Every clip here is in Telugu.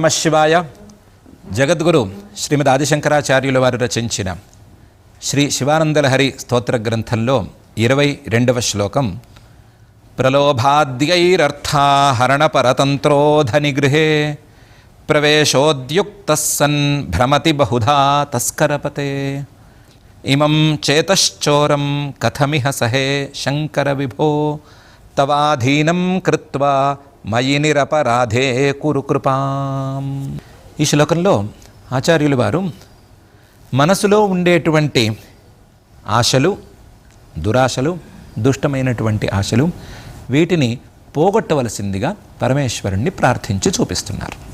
నమ శివాయ. జగద్గురు శ్రీమద్ ఆదిశంకరాచార్యుల వారు రచించిన శ్రీ శివానందలహరి స్తోత్ర గ్రంథంలో ఇరవై రెండవ శ్లోకం ప్రలోభాద్యైరర్థాహరణపరతంత్రోధని గృహే ప్రవేశోద్యుక్త సన్ భ్రమతి బహుధా తస్కరపతే. ఇమం చేతశ్చోరం కథమిహ సహే శంకర విభో తవాధీనం కృత్వా మయి నిరపరాధే కురు కృపాం. ఈ శ్లోకంలో ఆచార్యులు వారు మనసులో ఉండేటువంటి ఆశలు దురాశలు దుష్టమైనటువంటి ఆశలు వీటిని పోగొట్టవలసిందిగా పరమేశ్వరుణ్ణి ప్రార్థించి చూపిస్తున్నారు.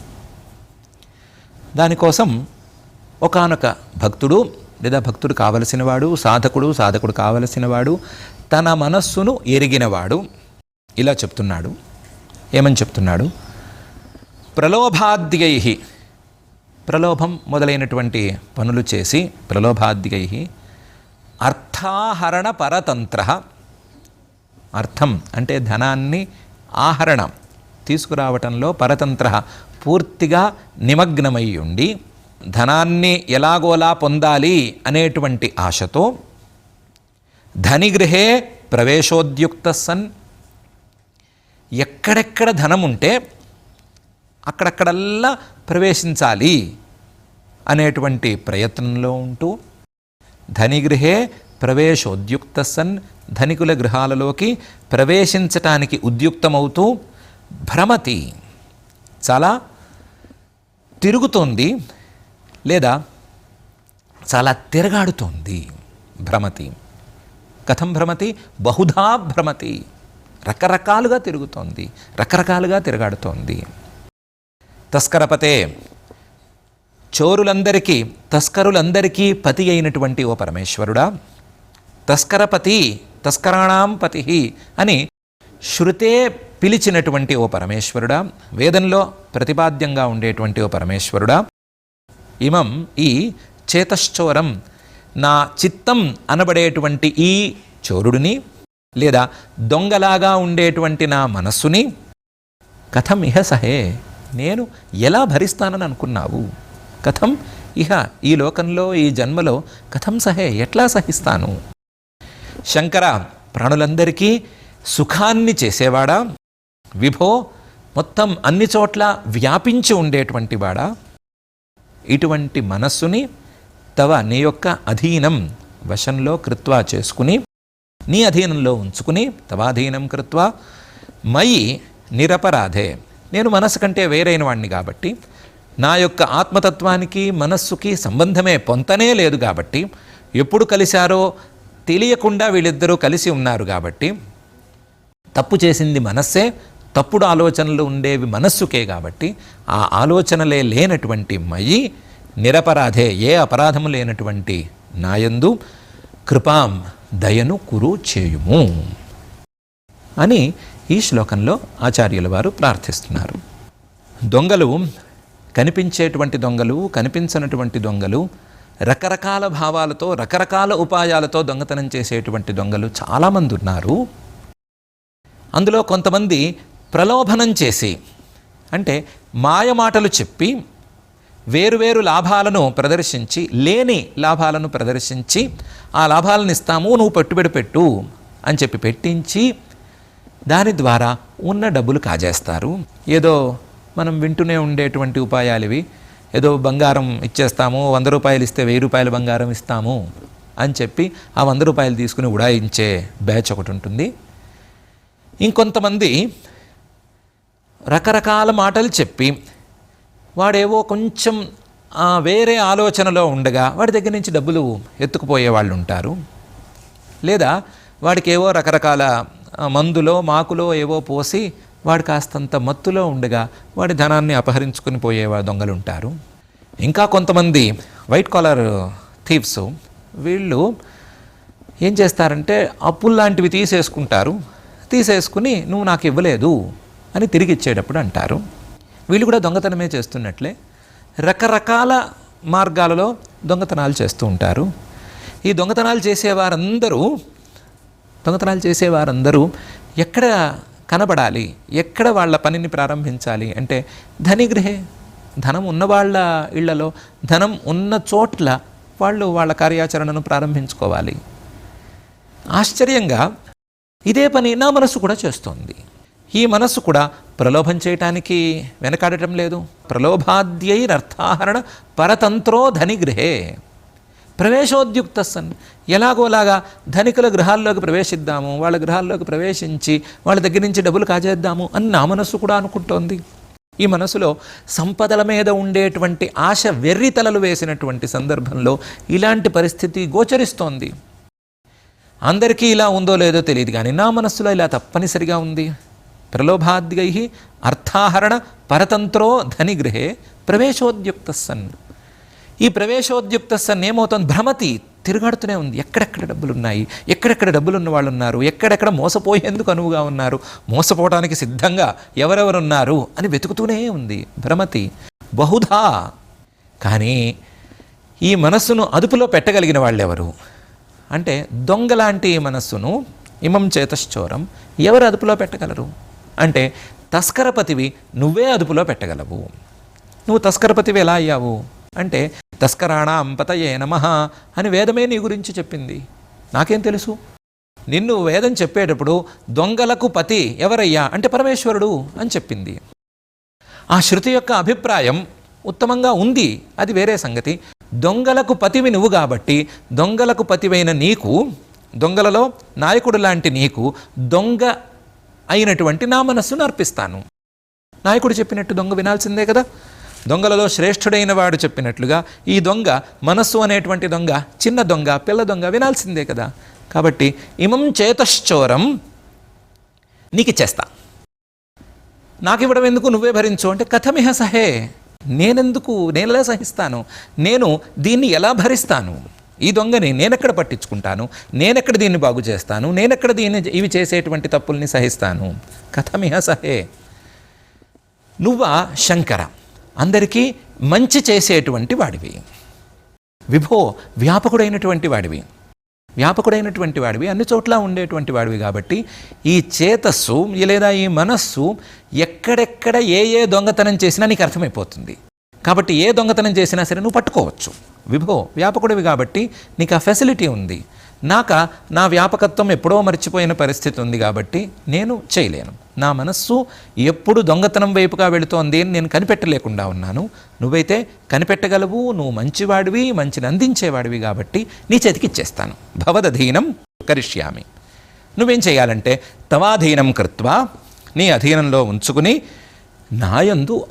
దానికోసం ఒకానొక భక్తుడు లేదా భక్తుడు కావలసినవాడు సాధకుడు సాధకుడు కావలసినవాడు తన మనస్సును ఎరిగినవాడు ఇలా చెప్తున్నాడు. ఏమని చెప్తున్నాడు? ప్రలోభాద్యై. ప్రలోభం మొదలైనటువంటి పనులు చేసి ప్రలోభాద్యై. అర్థాహరణ పరతంత్ర. అర్థం అంటే ధనాన్ని ఆహరణ తీసుకురావటంలో పరతంత్ర. పూర్తిగా నిమగ్నమై ఉండి ధనాన్ని ఎలాగోలా పొందాలి అనేటువంటి ఆశతో ధనిగృహే ప్రవేశోద్యుక్త సన్ ఎక్కడెక్కడ ధనం ఉంటే అక్కడక్కడల్లా ప్రవేశించాలి అనేటువంటి ప్రయత్నంలో ఉంటూ ధనిగృహే ప్రవేశోద్యుక్త సన్ ధనికుల గృహాలలోకి ప్రవేశించటానికి ఉద్యుక్తమవుతూ భ్రమతి చాలా తిరుగుతోంది లేదా చాలా తిరగాడుతోంది భ్రమతి. కథం భ్రమతి బహుధా భ్రమతి. రకరకాలుగా తిరుగుతోంది రకరకాలుగా తిరగాడుతోంది. తస్కరపతే చోరులందరికీ తస్కరులందరికీ పతి అయినటువంటి ఓ పరమేశ్వరుడా. తస్కరపతి తస్కరాణాం పతి అని శృతే పిలిచినటువంటి ఓ పరమేశ్వరుడా. వేదంలో ప్రతిపాద్యంగా ఉండేటువంటి ఓ పరమేశ్వరుడా. ఇమం ఈ చేతశ్చోరం నా చిత్తం అనబడేటువంటి ఈ చోరుడిని లేదా దొంగలాగా ఉండేటువంటి నా మనస్సుని కథం ఇహ సహే నేను ఎలా భరిస్తానని అనుకున్నావు? కథం ఇహ ఈ లోకంలో ఈ జన్మలో కథం సహే ఎట్లా సహిస్తాను? శంకర ప్రాణులందరికీ సుఖాన్ని చేసేవాడా? విభో మొత్తం అన్ని చోట్ల వ్యాపించి ఉండేటువంటి వాడా? ఇటువంటి మనస్సుని తవ నీ యొక్క అధీనం వశంలో కృత్వా చేసుకుని నీ అధీనంలో ఉంచుకుని తవాధీనం కృత్వా మయి నిరపరాధే. నేను మనస్సు కంటే వేరైన వాడిని కాబట్టి నా యొక్క ఆత్మతత్వానికి మనస్సుకి సంబంధమే పొంతనే లేదు కాబట్టి ఎప్పుడు కలిశారో తెలియకుండా వీళ్ళిద్దరూ కలిసి ఉన్నారు కాబట్టి తప్పు చేసింది మనస్సే తప్పుడు ఆలోచనలు ఉండేవి మనస్సుకే కాబట్టి ఆ ఆలోచనలే లేనటువంటి మయి నిరపరాధే ఏ అపరాధము లేనటువంటి నాయందు కృపాం దయను కురు చేయుము అని ఈ శ్లోకంలో ఆచార్యుల వారు ప్రార్థిస్తున్నారు. దొంగలు కనిపించేటువంటి దొంగలు కనిపించనటువంటి దొంగలు రకరకాల భావాలతో రకరకాల ఉపాయాలతో దొంగతనం చేసేటువంటి దొంగలు చాలామంది ఉన్నారు. అందులో కొంతమంది ప్రలోభనం చేసి అంటే మాయమాటలు చెప్పి వేరువేరు లాభాలను ప్రదర్శించి లేని లాభాలను ప్రదర్శించి ఆ లాభాలను ఇస్తాము నువ్వు పెట్టుబడి పెట్టు అని చెప్పి పెట్టించి దాని ద్వారా ఉన్న డబ్బులు కాజేస్తారు. ఏదో మనం వింటూనే ఉండేటువంటి ఉపాయాలు ఇవి ఏదో బంగారం ఇచ్చేస్తాము వంద రూపాయలు ఇస్తే వెయ్యి రూపాయల బంగారం ఇస్తాము అని చెప్పి ఆ వంద రూపాయలు తీసుకుని ఉడాయించే బ్యాచ్ ఒకటి ఉంటుంది. ఇంకొంతమంది రకరకాల మాటలు చెప్పి వాడేవో కొంచెం వేరే ఆలోచనలో ఉండగా వాడి దగ్గర నుంచి డబ్బులు ఎత్తుకుపోయే వాళ్ళు ఉంటారు. లేదా వాడికి ఏవో రకరకాల మందులో మాకులో ఏవో పోసి వాడు కాస్తంత మత్తులో ఉండగా వాడి ధనాన్ని అపహరించుకుని పోయే దొంగలు ఉంటారు. ఇంకా కొంతమంది వైట్ కాలర్ థీవ్స్ వీళ్ళు ఏం చేస్తారంటే అప్పులు లాంటివి తీసేసుకుంటారు. తీసేసుకుని నువ్వు నాకు ఇవ్వలేదు అని తిరిగి ఇచ్చేటప్పుడు అంటారు. వీళ్ళు కూడా దొంగతనమే చేస్తున్నట్లే రకరకాల మార్గాలలో దొంగతనాలు చేస్తూ ఉంటారు. ఈ దొంగతనాలు చేసేవారందరూ దొంగతనాలు చేసేవారందరూ ఎక్కడ కనబడాలి? ఎక్కడ వాళ్ళ పనిని ప్రారంభించాలి? అంటే ధనిగృహే ధనం ఉన్న వాళ్ళ ఇళ్ళలో ధనం ఉన్న చోట్ల వాళ్ళు వాళ్ళ కార్యాచరణను ప్రారంభించుకోవాలి. ఆశ్చర్యంగా ఇదే పని నా మనసు కూడా చేస్తోంది. ఈ మనస్సు కూడా ప్రలోభం చేయటానికి వెనకాడటం లేదు. ప్రలోభాద్యైరర్థాహరణ పరతంత్రో ధని గృహే ప్రవేశోద్యుక్త సన్ ఎలాగోలాగా ధనికుల గృహాల్లోకి ప్రవేశిద్దాము వాళ్ళ గృహాల్లోకి ప్రవేశించి వాళ్ళ దగ్గర నుంచి డబ్బులు కాజేద్దాము అని నా మనస్సు కూడా అనుకుంటోంది. ఈ మనసులో సంపదల మీద ఉండేటువంటి ఆశ వెర్రితలలు వేసినటువంటి సందర్భంలో ఇలాంటి పరిస్థితి గోచరిస్తోంది. అందరికీ ఇలా ఉందో లేదో తెలియదు కానీ నా మనస్సులో ఇలా తప్పనిసరిగా ఉంది. ప్రలోభాద్యై అర్థాహరణ పరతంత్రో ధనిగృహే ప్రవేశోద్యుక్త సన్ ఈ ప్రవేశోద్యుక్త సన్ ఏమవుతుంది? భ్రమతి తిరుగాడుతూనే ఉంది. ఎక్కడెక్కడ డబ్బులు ఉన్నాయి ఎక్కడెక్కడ డబ్బులున్న వాళ్ళు ఉన్నారు ఎక్కడెక్కడ మోసపోయేందుకు అనువుగా ఉన్నారు? మోసపోవడానికి సిద్ధంగా ఎవరెవరున్నారు? అని వెతుకుతూనే ఉంది భ్రమతి. బహుధా! కానీ ఈ మనస్సును అదుపులో పెట్టగలిగిన వాళ్ళెవరు? అంటే దొంగలాంటి మనస్సును ఇమం చేతశ్చోరం ఎవరు అదుపులో పెట్టగలరు? అంటే తస్కరపతివి నువ్వే అదుపులో పెట్టగలవు. నువ్వు తస్కరపతివి ఎలా అయ్యావు? అంటే తస్కరాణ అంపతయే నమ అని వేదమే నీ గురించి చెప్పింది. నాకేం తెలుసు? నిన్ను వేదం చెప్పేటప్పుడు దొంగలకు పతి ఎవరయ్యా? అంటే పరమేశ్వరుడు అని చెప్పింది. ఆ శృతి యొక్క అభిప్రాయం ఉత్తమంగా ఉంది. అది వేరే సంగతి. దొంగలకు పతివి నువ్వు కాబట్టి దొంగలకు పతివైన నీకు దొంగలలో నాయకుడు లాంటి నీకు దొంగ అయినటువంటి నా మనస్సును అర్పిస్తాను. నాయకుడు చెప్పినట్టు దొంగ వినాల్సిందే కదా. దొంగలలో శ్రేష్ఠుడైన వాడు చెప్పినట్లుగా ఈ దొంగ మనస్సు అనేటువంటి దొంగ చిన్న దొంగ పిల్ల దొంగ వినాల్సిందే కదా. కాబట్టి ఇమం చేతశ్చోరం నీకు ఇచ్చేస్తా నాకు ఇవ్వడం ఎందుకు? నువ్వే భరించు. అంటే కథమిహ సహే. నేనెందుకు? నేనెలా సహిస్తాను? నేను దీన్ని ఎలా భరిస్తాను? ఈ దొంగని నేనెక్కడ పట్టించుకుంటాను? నేనెక్కడ దీన్ని బాగు చేస్తాను? నేనెక్కడ దీన్ని ఇవి చేసేటువంటి తప్పుల్ని సహిస్తాను? కథమిహ సహే. నువ్వా శంకర. అందరికీ మంచి చేసేటువంటి వాడివి. విభో వ్యాపకుడైనటువంటి వాడివి. వ్యాపకుడైనటువంటి వాడివి అన్ని చోట్ల ఉండేటువంటి వాడివి కాబట్టి ఈ చేతస్సు లేదా ఈ మనస్సు ఎక్కడెక్కడ ఏ ఏ దొంగతనం చేసినా నీకు అర్థమైపోతుంది. కాబట్టి ఏ దొంగతనం చేసినా సరే నువ్వు పట్టుకోవచ్చు. విభో వ్యాపకుడివి కాబట్టి నీకు ఆ ఫెసిలిటీ ఉంది. నాక నా వ్యాపకత్వం ఎప్పుడో మర్చిపోయిన పరిస్థితి ఉంది కాబట్టి నేను చేయలేను. నా మనస్సు ఎప్పుడు దొంగతనం వైపుగా వెళుతోంది అని నేను కనిపెట్టలేకుండా ఉన్నాను. నువ్వైతే కనిపెట్టగలవు నువ్వు మంచివాడివి మంచిని అందించేవాడివి కాబట్టి నీ చేతికి ఇచ్చేస్తాను. భవదధీనం కరిష్యామి. నువ్వేం చేయాలంటే తవాధీనం కృత్వా నీ అధీనంలో ఉంచుకుని నాయందు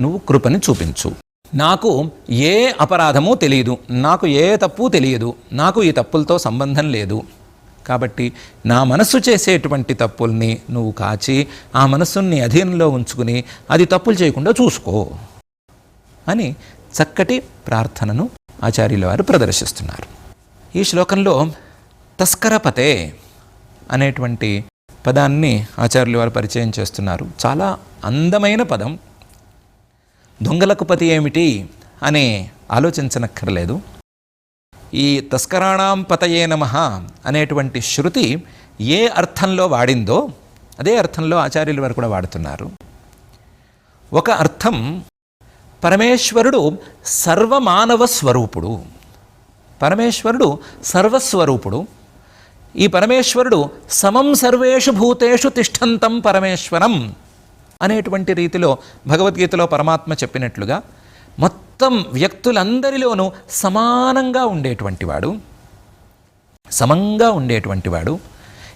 నువ్వు కృపని చూపించు. నాకు ఏ అపరాధము తెలియదు నాకు ఏ తప్పు తెలియదు నాకు ఈ తప్పులతో సంబంధం లేదు. కాబట్టి నా మనస్సు చేసేటువంటి తప్పుల్ని నువ్వు కాచి ఆ మనస్సుని అధీనంలో ఉంచుకుని అది తప్పులు చేయకుండా చూసుకో అని చక్కటి ప్రార్థనను ఆచార్యుల వారు ప్రదర్శిస్తున్నారు. ఈ శ్లోకంలో తస్కరపతే అనేటువంటి పదాన్ని ఆచార్యుల వారు పరిచయం చేస్తున్నారు. చాలా అందమైన పదం. దొంగలకు పతి ఏమిటి అని ఆలోచించనక్కర్లేదు. ఈ తస్కరాణాం పతయే నమ అనేటువంటి శృతి ఏ అర్థంలో వాడిందో అదే అర్థంలో ఆచార్యుల వారు కూడా వాడుతున్నారు. ఒక అర్థం పరమేశ్వరుడు సర్వమానవ స్వరూపుడు. పరమేశ్వరుడు సర్వస్వరూపుడు. ఈ పరమేశ్వరుడు సమం సర్వేషు భూతేషు తిష్టంతం పరమేశ్వరం. అనేటువంటి రీతిలో భగవద్గీతలో పరమాత్మ చెప్పినట్లుగా మొత్తం వ్యక్తులందరిలోనూ సమానంగా ఉండేటువంటి వాడు సమంగా ఉండేటువంటి వాడు.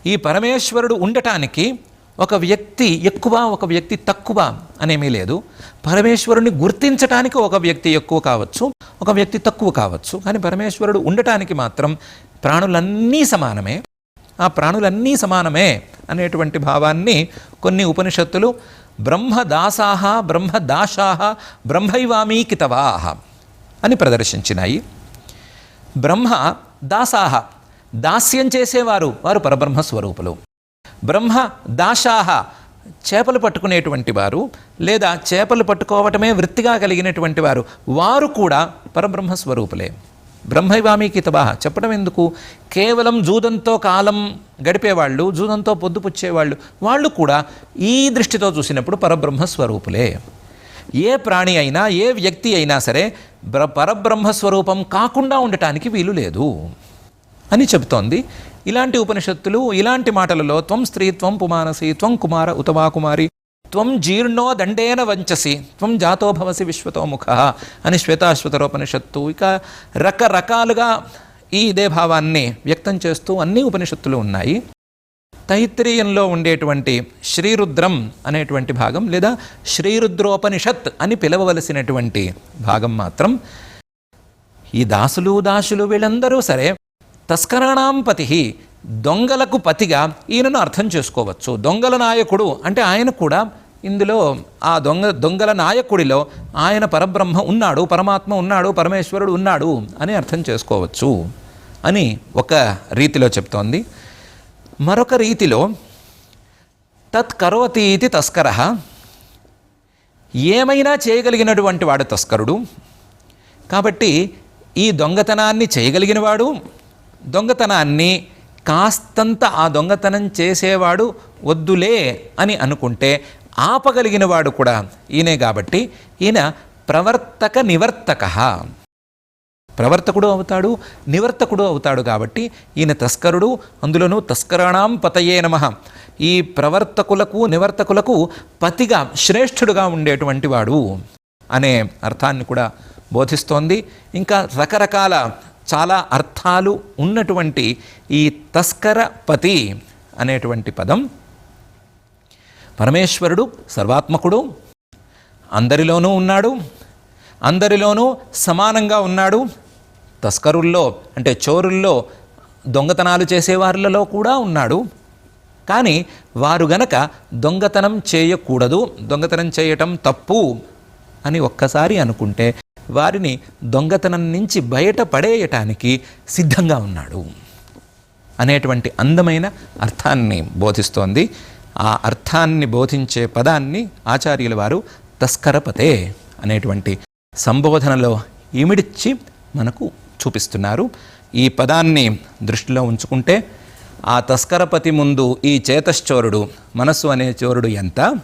ఈ పరమేశ్వరుడు ఉండటానికి ఒక వ్యక్తి ఎక్కువ ఒక వ్యక్తి తక్కువ అనేమీ లేదు. పరమేశ్వరుని గుర్తించటానికి ఒక వ్యక్తి ఎక్కువ కావచ్చు ఒక వ్యక్తి తక్కువ కావచ్చు. కానీ పరమేశ్వరుడు ఉండటానికి మాత్రం ప్రాణులన్నీ సమానమే. ఆ ప్రాణులన్నీ సమానమే అనేటువంటి భావాన్ని కొన్ని ఉపనిషత్తులు బ్రహ్మదాసాహ బ్రహ్మదాశాహ బ్రహ్మైవామీకితవాహ అని ప్రదర్శించినాయి. బ్రహ్మ దాసాహ దాస్యం చేసేవారు వారు పరబ్రహ్మ స్వరూపులు. బ్రహ్మ దాశాహ చేపలు పట్టుకునేటువంటి వారు లేదా చేపలు పట్టుకోవటమే వృత్తిగా కలిగినటువంటి వారు వారు కూడా పరబ్రహ్మ స్వరూపులే. బ్రహ్మైవామీకి తబాహ చెప్పడం ఎందుకు? కేవలం జూదంతో కాలం గడిపేవాళ్ళు జూదంతో పొద్దుపుచ్చేవాళ్ళు వాళ్ళు కూడా ఈ దృష్టితో చూసినప్పుడు పరబ్రహ్మ స్వరూపులే. ఏ ప్రాణి అయినా ఏ వ్యక్తి అయినా సరే బ్ర పరబ్రహ్మస్వరూపం కాకుండా ఉండటానికి వీలు లేదు అని చెబుతోంది. ఇలాంటి ఉపనిషత్తులు ఇలాంటి మాటలలో త్వం స్త్రీ త్వం పుమానసి త్వం కుమార ఉతమా కుమారి త్వం జీర్ణో దండేన వంచసి త్వం జాతో భవసి విశ్వతోముఖ అని శ్వేతాశ్వతరోపనిషత్తు ఇక రకరకాలుగా ఈ ఇదే భావాన్ని వ్యక్తం చేస్తూ అన్ని ఉపనిషత్తులు ఉన్నాయి. తైత్రీయంలో ఉండేటువంటి శ్రీరుద్రం అనేటువంటి భాగం లేదా శ్రీరుద్రోపనిషత్ అని పిలవవలసినటువంటి భాగం మాత్రం ఈ దాసులు దాసులు వీళ్ళందరూ సరే తస్కరాణాం పతి దొంగలకు పతిగా ఈయనను అర్థం చేసుకోవచ్చు. దొంగల నాయకుడు అంటే ఆయన కూడా ఇందులో ఆ దొంగ దొంగల నాయకుడిలో ఆయన పరబ్రహ్మ ఉన్నాడు పరమాత్మ ఉన్నాడు పరమేశ్వరుడు ఉన్నాడు అని అర్థం చేసుకోవచ్చు అని ఒక రీతిలో చెప్తోంది. మరొక రీతిలో తత్ కరోతి ఇది తస్కర. ఏమైనా చేయగలిగినటువంటి వాడు తస్కరుడు. కాబట్టి ఈ దొంగతనాన్ని చేయగలిగినవాడు దొంగతనాన్ని కాస్తంత ఆ దొంగతనం చేసేవాడు వద్దులే అని అనుకుంటే ఆపగలిగిన వాడు కూడా ఈయనే కాబట్టి ఈయన ప్రవర్తక నివర్తక. ప్రవర్తకుడు అవుతాడు నివర్తకుడు అవుతాడు కాబట్టి ఈయన తస్కరుడు అందులోనూ తస్కరాణం పతయే నమ. ఈ ప్రవర్తకులకు నివర్తకులకు పతిగా శ్రేష్ఠుడుగా ఉండేటువంటి వాడు అనే అర్థాన్ని కూడా బోధిస్తోంది. ఇంకా రకరకాల చాలా అర్థాలు ఉన్నటువంటి ఈ తస్కరపతి అనేటువంటి పదం. పరమేశ్వరుడు సర్వాత్మకుడు అందరిలోనూ ఉన్నాడు అందరిలోనూ సమానంగా ఉన్నాడు. తస్కరుల్లో అంటే చోరుల్లో దొంగతనాలు చేసేవారిలో కూడా ఉన్నాడు. కానీ వారు గనక దొంగతనం చేయకూడదు దొంగతనం చేయటం తప్పు అని ఒక్కసారి అనుకుంటే వారిని దొంగతనం నుంచి బయట పడేయటానికి సిద్ధంగా ఉన్నాడు అనేటువంటి అందమైన అర్థాన్ని బోధిస్తోంది. ఆ అర్థాన్ని బోధించే పదాన్ని ఆచార్యుల వారు తస్కరపతే అనేటువంటి సంబోధనలో ఇమిడిచ్చి మనకు చూపిస్తున్నారు. ఈ పదాన్ని దృష్టిలో ఉంచుకుంటే ఆ తస్కరపతి ముందు ఈ చేతశ్చోరుడు మనస్సు అనే చోరుడు ఎంత?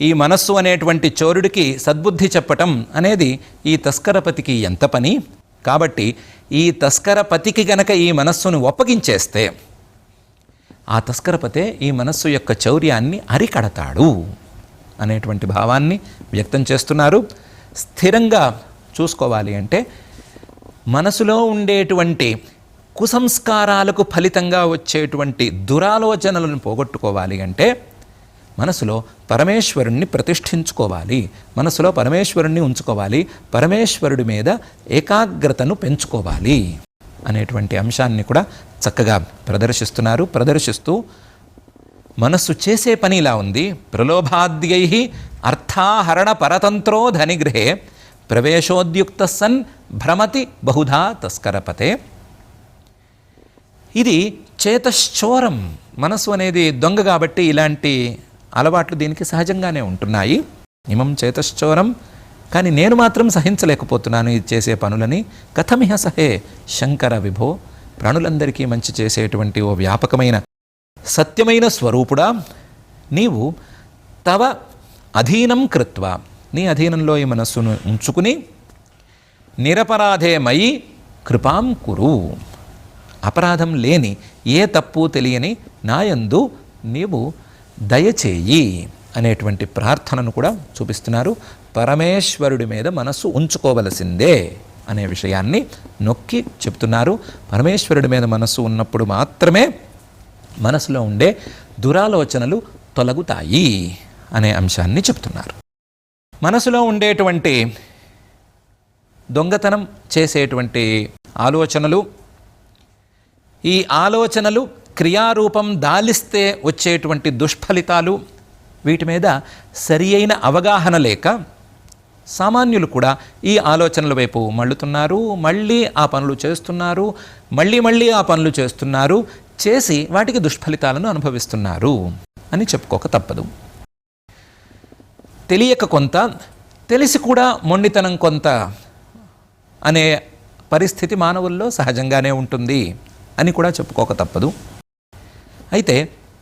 ఈ మనస్సు అనేటువంటి చోరుడికి సద్బుద్ధి చెప్పటం అనేది ఈ తస్కరపతికి ఎంత పని? కాబట్టి ఈ తస్కరపతికి గనక ఈ మనస్సును ఒప్పగించేస్తే ఆ తస్కరపతే ఈ మనస్సు యొక్క చౌర్యాన్ని అరికడతాడు అనేటువంటి భావాన్ని వ్యక్తం చేస్తున్నారు. స్థిరంగా చూసుకోవాలి అంటే మనసులో ఉండేటువంటి కుసంస్కారాలకు ఫలితంగా వచ్చేటువంటి దురాలోచనలను పోగొట్టుకోవాలి అంటే మనసులో పరమేశ్వరుణ్ణి ప్రతిష్ఠించుకోవాలి. మనసులో పరమేశ్వరుణ్ణి ఉంచుకోవాలి. పరమేశ్వరుడి మీద ఏకాగ్రతను పెంచుకోవాలి అనేటువంటి అంశాన్ని కూడా చక్కగా ప్రదర్శిస్తున్నారు. ప్రదర్శిస్తూ మనస్సు చేసే పని ఇలా ఉంది. ప్రలోభాద్యై అర్థాహరణ పరతంత్రో ధనిగృహే ప్రవేశోద్యుక్త సన్ భ్రమతి బహుధా తస్కరపతే. ఇది చేతశ్చోరం. మనసు అనేది దొంగ కాబట్టి ఇలాంటి అలవాట్లు దీనికి సహజంగానే ఉంటున్నాయి. ఇమం చేతశ్చోరం. కానీ నేను మాత్రం సహించలేకపోతున్నాను ఇది చేసే పనులని. కథమిహ సహే శంకర విభో. ప్రాణులందరికీ మంచి చేసేటువంటి ఓ వ్యాపకమైన సత్యమైన స్వరూపుడా. నీవు తవ అధీనం కృత్వ. నీ అధీనంలో ఈ మనస్సును ఉంచుకుని నిరపరాధే మయి కృపాం కురు. అపరాధం లేని ఏ తప్పు తెలియని నాయందు నీవు దయచేయి అనేటువంటి ప్రార్థనను కూడా చూపిస్తున్నారు. పరమేశ్వరుడి మీద మనస్సు ఉంచుకోవలసిందే అనే విషయాన్ని నొక్కి చెప్తున్నారు. పరమేశ్వరుడి మీద మనస్సు ఉన్నప్పుడు మాత్రమే మనసులో ఉండే దురాలోచనలు తొలగుతాయి అనే అంశాన్ని చెప్తున్నారు. మనసులో ఉండేటువంటి దొంగతనం చేసేటువంటి ఆలోచనలు ఈ ఆలోచనలు క్రియారూపం దాలిస్తే వచ్చేటువంటి దుష్ఫలితాలు వీటి మీద సరి అయిన అవగాహన లేక సామాన్యులు కూడా ఈ ఆలోచనల వైపు మళ్ళుతున్నారు మళ్ళీ ఆ పనులు చేస్తున్నారు మళ్ళీ మళ్ళీ ఆ పనులు చేస్తున్నారు చేసి వాటికి దుష్ఫలితాలను అనుభవిస్తున్నారు అని చెప్పుకోక తప్పదు. తెలియక కొంత తెలిసి కూడా మొండితనం కొంత అనే పరిస్థితి మానవుల్లో సహజంగానే ఉంటుంది అని కూడా చెప్పుకోక తప్పదు. అయితే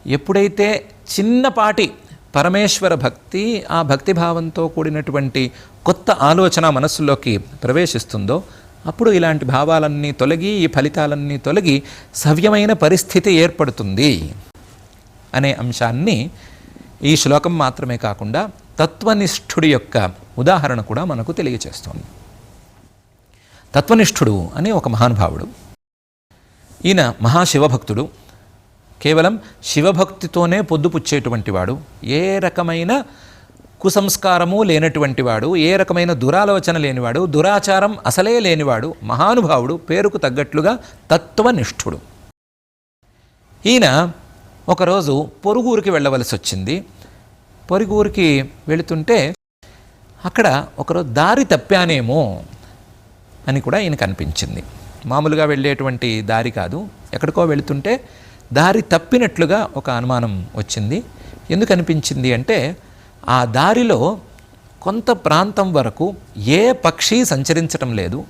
ఎప్పుడైతే చిన్నపాటి పరమేశ్వర భక్తి ఆ భక్తి భావంతో కూడినటువంటి కొత్త ఆలోచన మనస్సులోకి ప్రవేశిస్తుందో అప్పుడు ఇలాంటి భావాలన్నీ తొలగి ఈ ఫలితాలన్నీ తొలగి సవ్యమైన పరిస్థితి ఏర్పడుతుంది అనే అంశాన్ని ఈ శ్లోకం మాత్రమే కాకుండా తత్వనిష్ఠుడి యొక్క ఉదాహరణ కూడా మనకు తెలియచేస్తోంది. తత్వనిష్ఠుడు అనే ఒక మహానుభావుడు ఈయన మహాశివభక్తుడు కేవలం శివభక్తితోనే పొద్దుపుచ్చేటువంటి వాడు. ఏ రకమైన కుసంస్కారము లేనటువంటి వాడు ఏ రకమైన దురాలోచన లేనివాడు దురాచారం అసలే లేనివాడు మహానుభావుడు పేరుకు తగ్గట్లుగా తత్వనిష్ఠుడు. ఈయన ఒకరోజు పొరుగురికి వెళ్ళవలసి వచ్చింది. పొరుగురికి వెళుతుంటే అక్కడ ఒకరోజు దారి తప్పానేమో అని కూడా ఈయనకు అనిపించింది. మామూలుగా వెళ్ళేటువంటి దారి కాదు. ఎక్కడికో వెళుతుంటే దారి తప్పినట్లుగా ఒక అనుమానం వచ్చింది. ఎందుకు అనిపించింది అంటే ఆ దారిలో కొంత ప్రాంతం వరకు ఏ పక్షి సంచరించటం లేదు.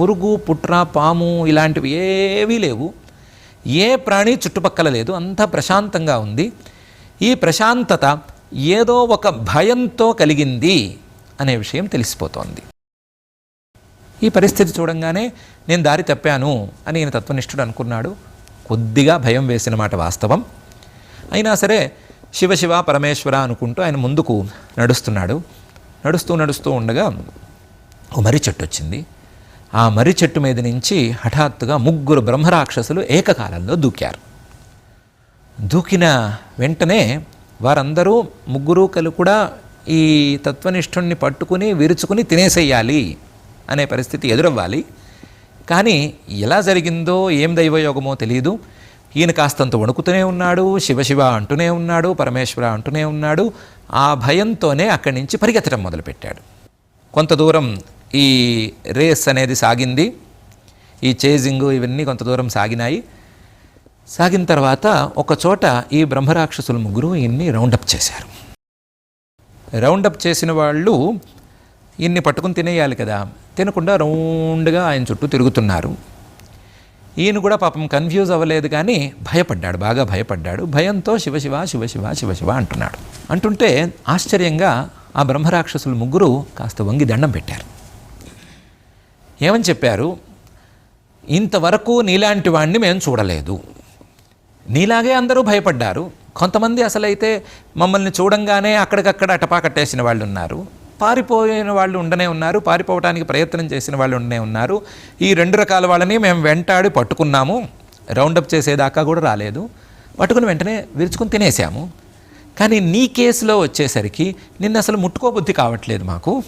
పురుగు పుట్ర పాము ఇలాంటివి ఏవీ లేవు. ఏ ప్రాణి చుట్టుపక్కల లేదు. అంతా ప్రశాంతంగా ఉంది. ఈ ప్రశాంతత ఏదో ఒక భయంతో కలిగింది అనే విషయం తెలిసిపోతోంది. ఈ పరిస్థితి చూడంగానే నేను దారి తప్పాను అని ఈయన తత్వనిష్ఠుడు అనుకున్నాడు. కొద్దిగా భయం వేసిన మాట వాస్తవం. అయినా సరే శివ శివ పరమేశ్వర అనుకుంటూ ఆయన ముందుకు నడుస్తున్నాడు. నడుస్తూ నడుస్తూ ఉండగా ఒక మర్రి చెట్టు వచ్చింది. ఆ మర్రి చెట్టు మీద నుంచి హఠాత్తుగా ముగ్గురు బ్రహ్మరాక్షసులు ఏకకాలంలో దూకారు. దూకిన వెంటనే వారందరూ ముగ్గురు కలు కూడా ఈ తత్వనిష్ఠుణ్ణి పట్టుకుని విరుచుకుని తినేసేయాలి అనే పరిస్థితి ఎదురవ్వాలి. కానీ ఎలా జరిగిందో ఏం దైవయోగమో తెలియదు ఈయన కాస్తంత వణుకుతూనే ఉన్నాడు శివశివ అంటూనే ఉన్నాడు పరమేశ్వర అంటూనే ఉన్నాడు. ఆ భయంతోనే అక్కడి నుంచి పరిగెత్తడం మొదలుపెట్టాడు. కొంత దూరం ఈ రేస్ అనేది సాగింది. ఈ చేజింగ్ ఇవన్నీ కొంత దూరం సాగినాయి. సాగిన తర్వాత ఒకచోట ఈ బ్రహ్మరాక్షసులు ముగ్గురు ఈయన్ని రౌండప్ చేశారు. రౌండప్ చేసిన వాళ్ళు ఇన్ని పట్టుకుని తినేయాలి కదా. తినకుండా రౌండ్గా ఆయన చుట్టూ తిరుగుతున్నారు. ఈయన కూడా పాపం కన్ఫ్యూజ్ అవ్వలేదు కానీ భయపడ్డాడు బాగా భయపడ్డాడు. భయంతో శివశివ శివశివ శివశివ అంటున్నాడు. అంటుంటే ఆశ్చర్యంగా ఆ బ్రహ్మరాక్షసులు ముగ్గురు కాస్త వంగి దండం పెట్టారు. ఏమని చెప్పారు? ఇంతవరకు నీలాంటి వాడిని మేము చూడలేదు. నీలాగే అందరూ భయపడ్డారు. కొంతమంది అసలైతే మమ్మల్ని చూడంగానే అక్కడికక్కడ అటపా కట్టేసిన వాళ్ళు ఉన్నారు పారిపోయిన వాళ్ళు ఉండనే ఉన్నారు పారిపోవడానికి ప్రయత్నం చేసిన వాళ్ళు ఉండనే ఉన్నారు. ఈ రెండు రకాల వాళ్ళని మేము వెంటాడి పట్టుకున్నాము. రౌండప్ చేసేదాకా కూడా రాలేదు. పట్టుకుని వెంటనే విరుచుకుని తినేసాము. కానీ నీ కేసులో వచ్చేసరికి నిన్ను అసలు ముట్టుకోబుద్ధి కావట్లేదు మాకు.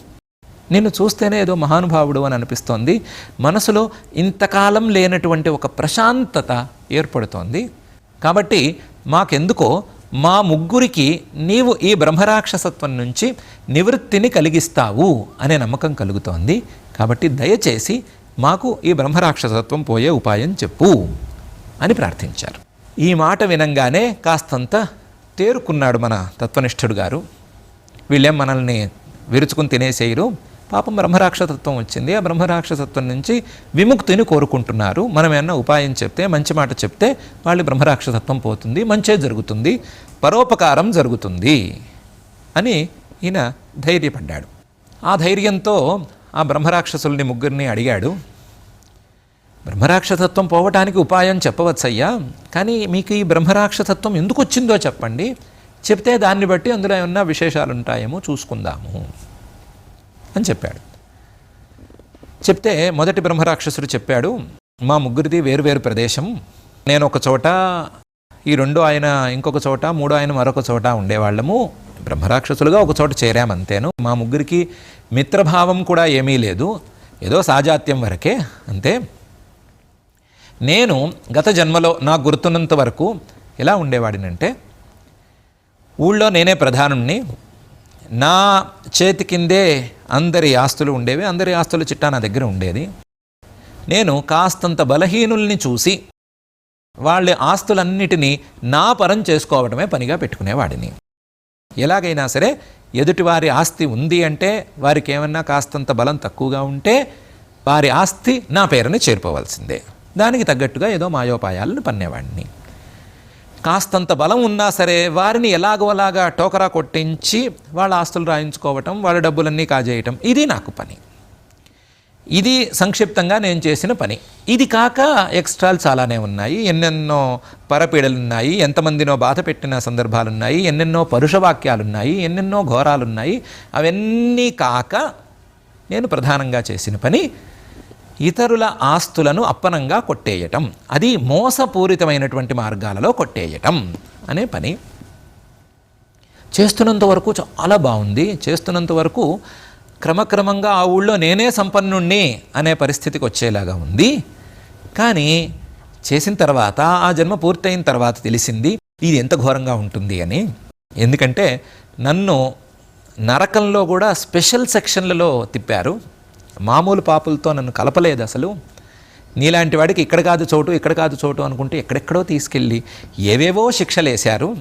నిన్ను చూస్తేనే ఏదో మహానుభావుడు అని అనిపిస్తోంది. మనసులో ఇంతకాలం లేనటువంటి ఒక ప్రశాంతత ఏర్పడుతోంది. కాబట్టి మాకెందుకో మా ముగ్గురికి నీవు ఈ బ్రహ్మరాక్షసత్వం నుంచి నివృత్తిని కలిగిస్తావు అనే నమ్మకం కలుగుతోంది. కాబట్టి దయచేసి మాకు ఈ బ్రహ్మరాక్షసత్వం పోయే ఉపాయం చెప్పు అని ప్రార్థించారు. ఈ మాట వినంగానే కాస్తంత తేరుకున్నాడు మన తత్వనిష్ఠుడు గారు. వీళ్ళేం మనల్ని విరుచుకుని తినేసేయరు. పాపం బ్రహ్మరాక్షసత్వం వచ్చింది. ఆ బ్రహ్మరాక్షసత్వం నుంచి విముక్తిని కోరుకుంటున్నారు. మనం ఏమన్నా ఉపాయం చెప్తే మంచి మాట చెప్తే వాళ్ళు బ్రహ్మరాక్షసత్వం పోతుంది. మంచే జరుగుతుంది. పరోపకారం జరుగుతుంది అని ఈయన ధైర్యపడ్డాడు. ఆ ధైర్యంతో ఆ బ్రహ్మరాక్షసుల్ని ముగ్గురిని అడిగాడు. బ్రహ్మరాక్షసత్వం పోవటానికి ఉపాయం చెప్పవచ్చయ్యా? కానీ మీకు ఈ బ్రహ్మరాక్షసత్వం ఎందుకు వచ్చిందో చెప్పండి. చెప్తే దాన్ని బట్టి అందులో ఏమన్నా విశేషాలు ఉంటాయేమో చూసుకుందాము. అని చెప్పాడు. చెప్తే మొదటి బ్రహ్మరాక్షసుడు చెప్పాడు మా ముగ్గురిది వేరువేరు ప్రదేశం. నేను ఒక చోట ఈ రెండు ఆయన ఇంకొక చోట మూడు ఆయన మరొక చోట ఉండేవాళ్ళము. బ్రహ్మరాక్షసులుగా ఒక చోట చేరామంతేను మా ముగ్గురికి మిత్రభావం కూడా ఏమీ లేదు. ఏదో సాజాత్యం వరకే అంతే. నేను గత జన్మలో నాకు గుర్తున్నంత వరకు ఎలా ఉండేవాడినంటే ఊళ్ళో నేనే ప్రధానుణ్ణి నా చేతి కిందే అందరి ఆస్తులు ఉండేవి అందరి ఆస్తుల చిట్టా నా దగ్గర ఉండేది. నేను కాస్తంత బలహీనుల్ని చూసి వాళ్ళ ఆస్తులన్నిటినీ నా పరం చేసుకోవడమే పనిగా పెట్టుకునేవాడిని. ఎలాగైనా సరే ఎదుటివారి ఆస్తి ఉంది అంటే వారికి ఏమన్నా కాస్తంత బలం తక్కువగా ఉంటే వారి ఆస్తి నా పేరుని చేరిపోవాల్సిందే దానికి తగ్గట్టుగా ఏదో మాయోపాయాలను పన్నేవాడిని. కాస్తంత బలం ఉన్నా సరే వారిని ఎలాగోలాగా టోకరా కొట్టించి వాళ్ళ ఆస్తులు రాయించుకోవటం వాళ్ళ డబ్బులన్నీ కాజేయటం ఇది నాకు పని. ఇది సంక్షిప్తంగా నేను చేసిన పని. ఇది కాక ఎక్స్ట్రాలు చాలానే ఉన్నాయి. ఎన్నెన్నో పరపీడలున్నాయి. ఎంతమందినో బాధ పెట్టిన సందర్భాలున్నాయి. ఎన్నెన్నో పరుషవాక్యాలు ఉన్నాయి ఎన్నెన్నో ఘోరాలు ఉన్నాయి అవన్నీ కాక నేను ప్రధానంగా చేసిన పని ఇతరుల ఆస్తులను అప్పనంగా కొట్టేయటం. అది మోసపూరితమైనటువంటి మార్గాలలో కొట్టేయటం అనే పని. చేస్తున్నంత వరకు చాలా బాగుంది. చేస్తున్నంత వరకు క్రమక్రమంగా ఆ ఊళ్ళో నేనే సంపన్నుణ్ణి అనే పరిస్థితికి వచ్చేలాగా ఉంది. కానీ చేసిన తర్వాత ఆ జన్మ పూర్తయిన తర్వాత తెలిసింది ఇది ఎంత ఘోరంగా ఉంటుంది అని. ఎందుకంటే నన్ను నరకంలో కూడా స్పెషల్ సెక్షన్లలో తిప్పారు. మామూలు పాపులతో నన్ను కలపలేదు అసలు. నీలాంటి వాడికి ఇక్కడ కాదు చోటు ఇక్కడ కాదు చోటు అనుకుంటే ఎక్కడెక్కడో తీసుకెళ్ళి ఏవేవో శిక్షలేశారు.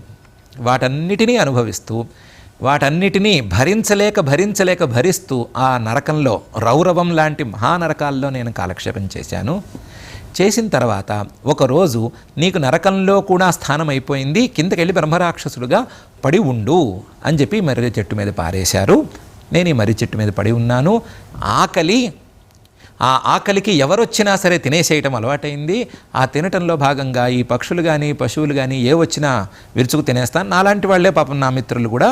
వాటన్నిటినీ అనుభవిస్తూ వాటన్నిటినీ భరించలేక భరించలేక భరిస్తూ ఆ నరకంలో రౌరవం లాంటి మహానరకాల్లో నేను కాలక్షేపం చేశాను. చేసిన తర్వాత ఒకరోజు నీకు నరకంలో కూడా స్థానం అయిపోయింది కిందకెళ్ళి బ్రహ్మరాక్షసుడుగా పడి ఉండు అని చెప్పి మర్రి చెట్టు మీద పారేశారు. నేను ఈ మర్రి చెట్టు మీద పడి ఉన్నాను. ఆకలి ఆ ఆకలికి ఎవరొచ్చినా సరే తినేసేయటం అలవాటైంది. ఆ తినటంలో భాగంగా ఈ పక్షులు కానీ పశువులు కానీ ఏ వచ్చినా విరుచుకు తినేస్తాను నాలాంటి వాళ్ళే పాపం నా మిత్రులు కూడా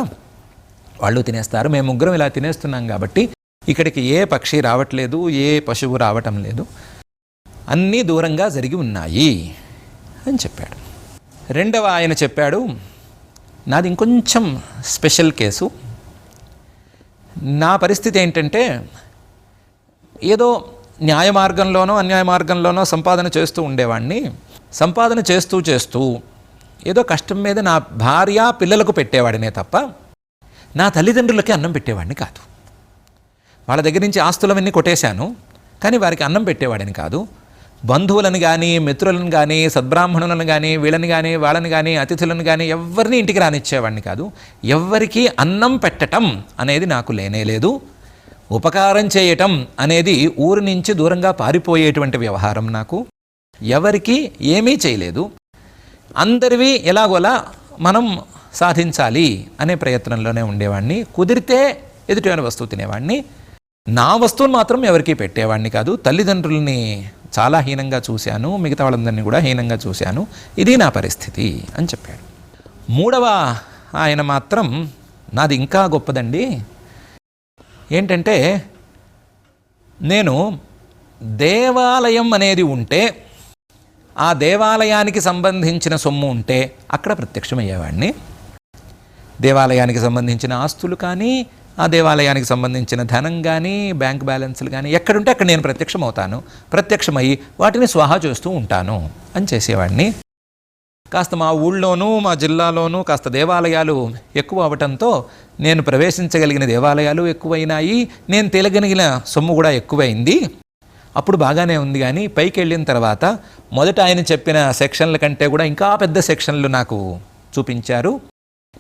వాళ్ళు తినేస్తారు. మేము ముగ్గురం ఇలా తినేస్తున్నాం కాబట్టి ఇక్కడికి ఏ పక్షి రావట్లేదు ఏ పశువు రావటం లేదు. అన్నీ దూరంగా జరిగి ఉన్నాయి అని చెప్పాడు. రెండవ ఆయన చెప్పాడు నాది ఇంకొంచెం స్పెషల్ కేసు. నా పరిస్థితి ఏంటంటే ఏదో న్యాయ మార్గంలోనో అన్యాయ మార్గంలోనో సంపాదన చేస్తూ ఉండేవాడిని సంపాదన చేస్తూ చేస్తూ ఏదో కష్టం మీద నా భార్య పిల్లలకు పెట్టేవాడినే తప్ప నా తల్లిదండ్రులకి అన్నం పెట్టేవాడిని కాదు. వాళ్ళ దగ్గర నుంచి ఆస్తులవన్నీ కొట్టేశాను కానీ వారికి అన్నం పెట్టేవాడిని కాదు. బంధువులను కానీ మిత్రులను కానీ సద్బ్రాహ్మణులను కానీ వీళ్ళని కానీ వాళ్ళని కానీ అతిథులను కానీ ఎవరిని ఇంటికి రానిచ్చేవాడిని కాదు. ఎవ్వరికీ అన్నం పెట్టటం అనేది నాకు లేనే లేదు. ఉపకారం చేయటం అనేది ఊరి నుంచి దూరంగా పారిపోయేటువంటి వ్యవహారం నాకు. ఎవరికి ఏమీ చేయలేదు. అందరివి ఎలాగోలా మనం సాధించాలి అనే ప్రయత్నంలోనే ఉండేవాడిని కుదిరితే ఎదుటివైన వస్తువు తినేవాడిని నా వస్తువును మాత్రం ఎవరికీ పెట్టేవాడిని కాదు. తల్లిదండ్రుల్ని చాలా హీనంగా చూశాను. మిగతా వాళ్ళందరినీ కూడా హీనంగా చూశాను. ఇది నా పరిస్థితి అని చెప్పాడు. మూడవ ఆయన మాత్రం నాది ఇంకా గొప్పదండి. ఏంటంటే నేను దేవాలయం అనేది ఉంటే ఆ దేవాలయానికి సంబంధించిన సొమ్ము ఉంటే అక్కడ ప్రత్యక్షమయ్యేవాడిని దేవాలయానికి సంబంధించిన ఆస్తులు కానీ ఆ దేవాలయానికి సంబంధించిన ధనం కానీ బ్యాంక్ బ్యాలెన్స్లు కానీ ఎక్కడుంటే అక్కడ నేను ప్రత్యక్షం అవుతాను వాటిని స్వాహా చేస్తూ ఉంటాను అని చేసేవాడిని కాస్త మా ఊళ్ళోనూ మా జిల్లాలోనూ కాస్త దేవాలయాలు ఎక్కువ అవటంతో నేను ప్రవేశించగలిగిన దేవాలయాలు ఎక్కువైనాయి. నేను తేలగలిగిన సొమ్ము కూడా ఎక్కువైంది. అప్పుడు బాగానే ఉంది కానీ పైకి వెళ్ళిన తర్వాత మొదట ఆయన చెప్పిన సెక్షన్ల కంటే కూడా ఇంకా పెద్ద సెక్షన్లు నాకు చూపించారు.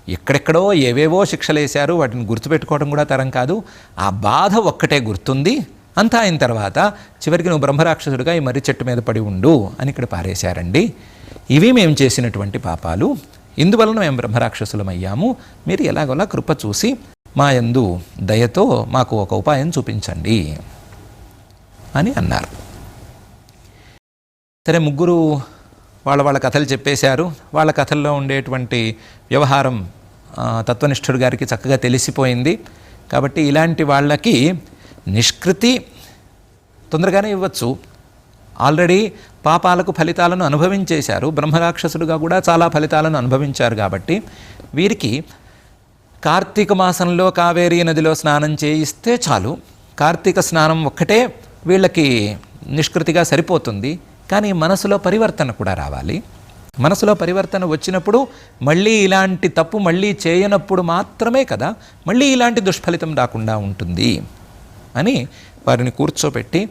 ఎక్కడెక్కడో ఏవేవో శిక్షలు వేశారు వాటిని గుర్తుపెట్టుకోవడం కూడా తరం కాదు. ఆ బాధ ఒక్కటే గుర్తుంది. అంతా అయిన తర్వాత చివరికి నువ్వు బ్రహ్మరాక్షసుడిగా ఈ మర్రి చెట్టు మీద పడి ఉండు అని ఇక్కడ పారేశారండి. ఇవి మేము చేసినటువంటి పాపాలు. ఇందువలన మేము బ్రహ్మరాక్షసులం అయ్యాము మీరు ఎలాగోలా కృప చూసి మా యందు దయతో మాకు ఒక ఉపాయం చూపించండి అని అన్నారు. సరే ముగ్గురు వాళ్ళ వాళ్ళ కథలు చెప్పేశారు. వాళ్ళ కథల్లో ఉండేటువంటి వ్యవహారం తత్వనిష్ఠుడు గారికి చక్కగా తెలిసిపోయింది. కాబట్టి ఇలాంటి వాళ్ళకి నిష్కృతి తొందరగానే ఇవ్వచ్చు. ఆల్రెడీ పాపాలకు ఫలితాలను అనుభవించేశారు. బ్రహ్మరాక్షసుడుగా కూడా చాలా ఫలితాలను అనుభవించారు కాబట్టి వీరికి కార్తీక మాసంలో కావేరీ నదిలో స్నానం చేయిస్తే చాలు. కార్తీక స్నానం ఒక్కటే వీళ్ళకి నిష్కృతిగా సరిపోతుంది. కానీ మనసులో పరివర్తన కూడా రావాలి. మనసులో పరివర్తన వచ్చినప్పుడు మళ్ళీ ఇలాంటి తప్పు మళ్ళీ చేయనప్పుడు మాత్రమే కదా మళ్ళీ ఇలాంటి దుష్ఫలితం రాకుండా ఉంటుంది అని వారిని కూర్చోబెట్టి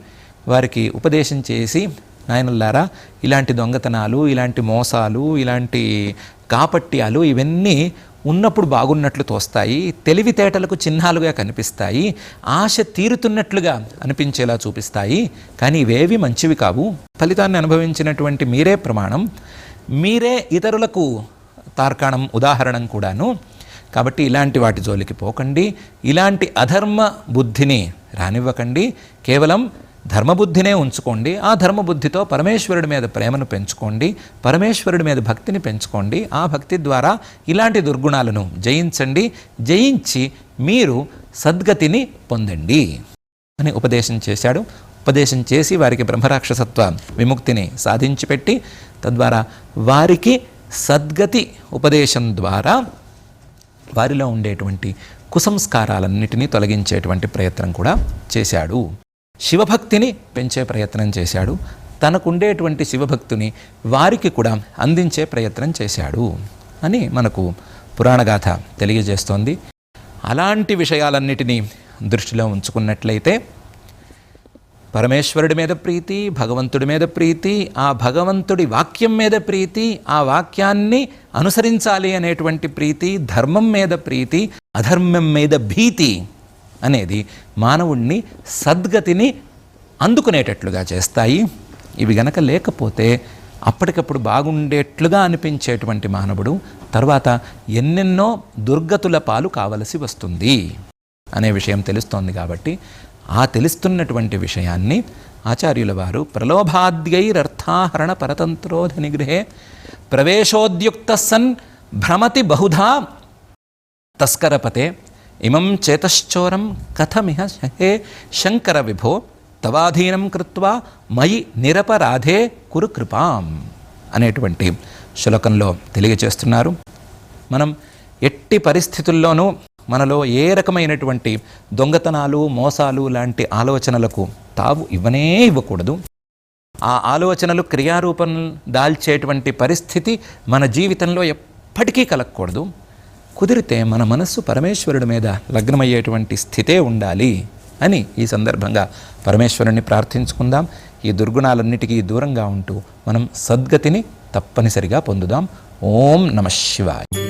వారికి ఉపదేశం చేసి నాయనల్లారా ఇలాంటి దొంగతనాలు ఇలాంటి మోసాలు ఇలాంటి కాపట్యాలు ఇవన్నీ ఉన్నప్పుడు బాగున్నట్లు తోస్తాయి తెలివితేటలకు చిహ్నాలుగా కనిపిస్తాయి ఆశ తీరుతున్నట్లుగా అనిపించేలా చూపిస్తాయి. కానీ ఇవేవి మంచివి కావు. ఫలితాన్ని అనుభవించినటువంటి మీరే ప్రమాణం. మీరే ఇతరులకు తార్కాణం ఉదాహరణం కూడాను. కాబట్టి ఇలాంటి వాటి జోలికి పోకండి. ఇలాంటి అధర్మ బుద్ధిని రానివ్వకండి. కేవలం ధర్మబుద్ధినే ఉంచుకోండి ఆ ధర్మబుద్ధితో పరమేశ్వరుడి మీద ప్రేమను పెంచుకోండి పరమేశ్వరుడి మీద భక్తిని పెంచుకోండి ఆ భక్తి ద్వారా ఇలాంటి దుర్గుణాలను జయించండి జయించి మీరు సద్గతిని పొందండి అని ఉపదేశం చేశాడు. ఉపదేశం చేసి వారికి బ్రహ్మరాక్షసత్వ విముక్తిని సాధించి పెట్టి తద్వారా వారికి సద్గతి ఉపదేశం ద్వారా వారిలో ఉండేటువంటి కుసంస్కారాలన్నిటినీ తొలగించేటువంటి ప్రయత్నం కూడా చేశాడు. శివభక్తిని పెంచే ప్రయత్నం చేశాడు. తనకుండేటువంటి శివభక్తుని వారికి కూడా అందించే ప్రయత్నం చేశాడు అని మనకు పురాణగాథ తెలియజేస్తోంది. అలాంటి విషయాలన్నిటినీ దృష్టిలో ఉంచుకున్నట్లయితే పరమేశ్వరుడి మీద ప్రీతి భగవంతుడి మీద ప్రీతి ఆ భగవంతుడి వాక్యం మీద ప్రీతి ఆ వాక్యాన్ని అనుసరించాలి అనేటువంటి ప్రీతి ధర్మం మీద ప్రీతి అధర్మం మీద భీతి అనేది మానవుణ్ణి సద్గతిని అందుకునేటట్లుగా చేస్తాయి. ఇవి గనక లేకపోతే అప్పటికప్పుడు బాగుండేట్లుగా అనిపించేటువంటి మానవుడు తర్వాత ఎన్నెన్నో దుర్గతుల పాలు కావలసి వస్తుంది అనే విషయం తెలుస్తోంది కాబట్టి ఆ తెలుస్తున్నటువంటి విషయాన్ని ఆచార్యుల వారు ప్రలోభాద్యైరర్థాహరణ పరతంత్రోధ నిగృహే ప్రవేశోద్యుక్త సన్ భ్రమతి బహుధా తస్కరపతే ఇమం చేతశ్చోరం కథమిహ హే శంకర విభో తవాధీనం కృత్వా మయి నిరపరాధే కురు కృపాం అనేటువంటి శ్లోకంలో తెలియజేస్తున్నారు. మనం ఎట్టి పరిస్థితుల్లోనూ మనలో ఏ రకమైనటువంటి దొంగతనాలు మోసాలు లాంటి ఆలోచనలకు తావు ఇవ్వనే ఇవ్వకూడదు. ఆ ఆలోచనలు క్రియారూపం దాల్చేటువంటి పరిస్థితి మన జీవితంలో ఎప్పటికీ కలగకూడదు. కుదిరితే మన మనస్సు పరమేశ్వరుడి మీద లగ్నమయ్యేటువంటి స్థితే ఉండాలి అని ఈ సందర్భంగా పరమేశ్వరుణ్ణి ప్రార్థించుకుందాం. ఈ దుర్గుణాలన్నిటికీ దూరంగా ఉంటూ మనం సద్గతిని తప్పనిసరిగా పొందుదాం. ఓం నమ శివాయ.